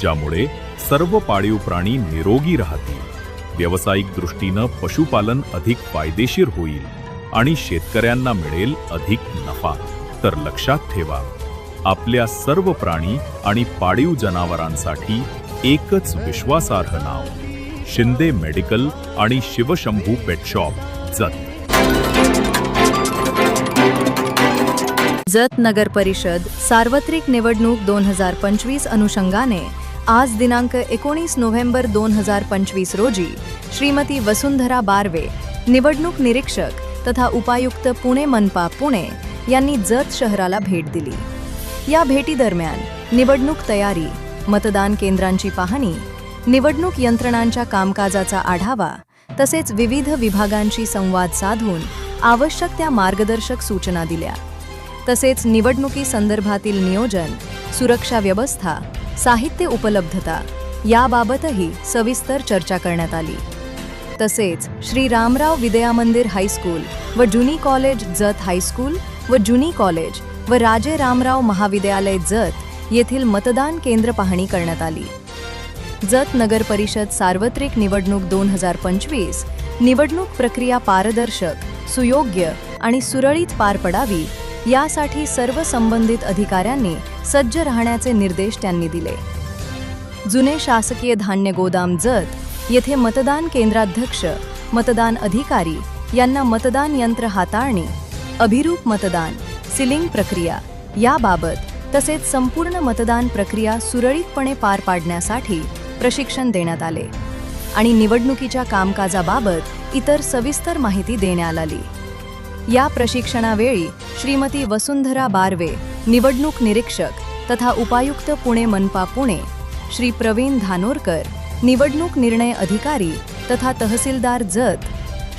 ज्यामुळे सर्व पाळीव प्राणी निरोगी राहतील. व्यावसायिक दृष्टीनं पशुपालन अधिक फायदेशीर होईल आणि शेतकऱ्यांना मिळेल अधिक नफा. तर लक्षात ठेवा आपल्या सर्व प्राणी आणि पाळीव जनावरांसाठी एकच विश्वासार्ह नाव शिंदे मेडिकल आणि शिवशंभू पेट शॉप जत. जत नगर परिषद सार्वत्रिक निवडणूक दोन हजार पंचवीस अनुषंगाने आज दिनांक एकोणीस नोव्हेंबर दोन हजार पंचवीस रोजी श्रीमती वसुंधरा बारवे निवडणूक निरीक्षक तथा उपायुक्त पुणे मनपा पुणे यांनी जत शहराला भेट दिली. या भेटीदरम्यान निवडणूक तयारी मतदान केंद्रांची पाहणी निवडणूक यंत्रणांच्या कामकाजाचा आढावा तसेच विविध विभागांशी संवाद साधून आवश्यक त्या मार्गदर्शक सूचना दिल्या. तसेच निवडणुकी संदर्भातील नियोजन सुरक्षा व्यवस्था साहित्य उपलब्धता याबाबतही सविस्तर चर्चा करण्यात आली. तसेच श्री रामराव विद्या मंदिर हायस्कूल व जुनी कॉलेज जत हायस्कूल व जुनी कॉलेज व राजे रामराव महाविद्यालय जत येथील मतदान केंद्र पाहणी करण्यात आली. जत नगर परिषद सार्वत्रिक निवडणूक दोन हजार पंचवीस निवडणूक प्रक्रिया पारदर्शक सुयोग्य आणि सुरळीत पार पडावी यासाठी सर्व संबंधित अधिकाऱ्यांनी सज्ज राहण्याचे निर्देश त्यांनी दिले. जुने शासकीय धान्य गोदाम जत येथे मतदान केंद्राध्यक्ष मतदान अधिकारी यांना मतदान यंत्र हाताळणे अभिरूप मतदान सिलिंग प्रक्रिया याबाबत तसेच संपूर्ण मतदान प्रक्रिया सुरळीतपणे पार पाडण्यासाठी प्रशिक्षण देण्यात आले आणि निवडणुकीच्या कामकाजाबाबत इतर सविस्तर माहिती देण्यात आली. या प्रशिक्षणावेळी श्रीमती वसुंधरा बारवे निवडणूक निरीक्षक तथा उपायुक्त पुणे मनपा पुणे श्री प्रवीण धानोरकर निवडणूक निर्णय अधिकारी तथा तहसीलदार जत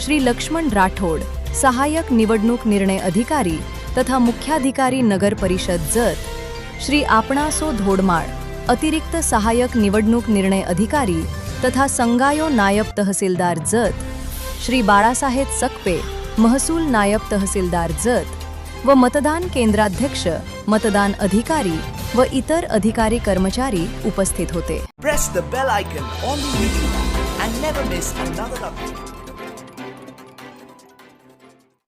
श्री लक्ष्मण राठोड सहाय्यक निवडणूक निर्णय अधिकारी तथा मुख्याधिकारी नगर परिषद जत श्री आपणासो धोडमाळ अतिरिक्त सहाय्यक निवडणूक निर्णय अधिकारी तथा संगायो नायब तहसीलदार जत श्री बाळासाहेब सकपे महसूल नायब तहसीलदार जत व मतदान केंद्राध्यक्ष मतदान अधिकारी व इतर अधिकारी कर्मचारी उपस्थित होते.